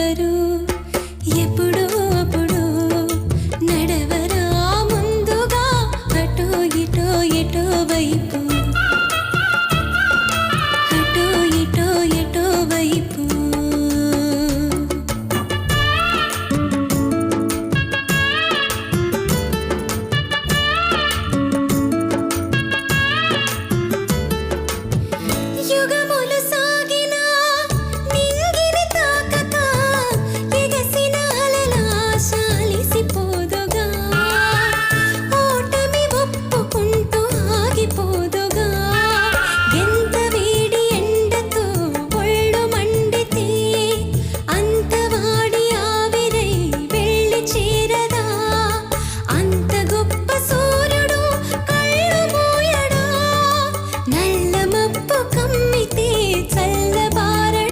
ఎప్పుడు అప్పుడు నడవరా. ముందుగా అటో ఇటో ఎటో వైపు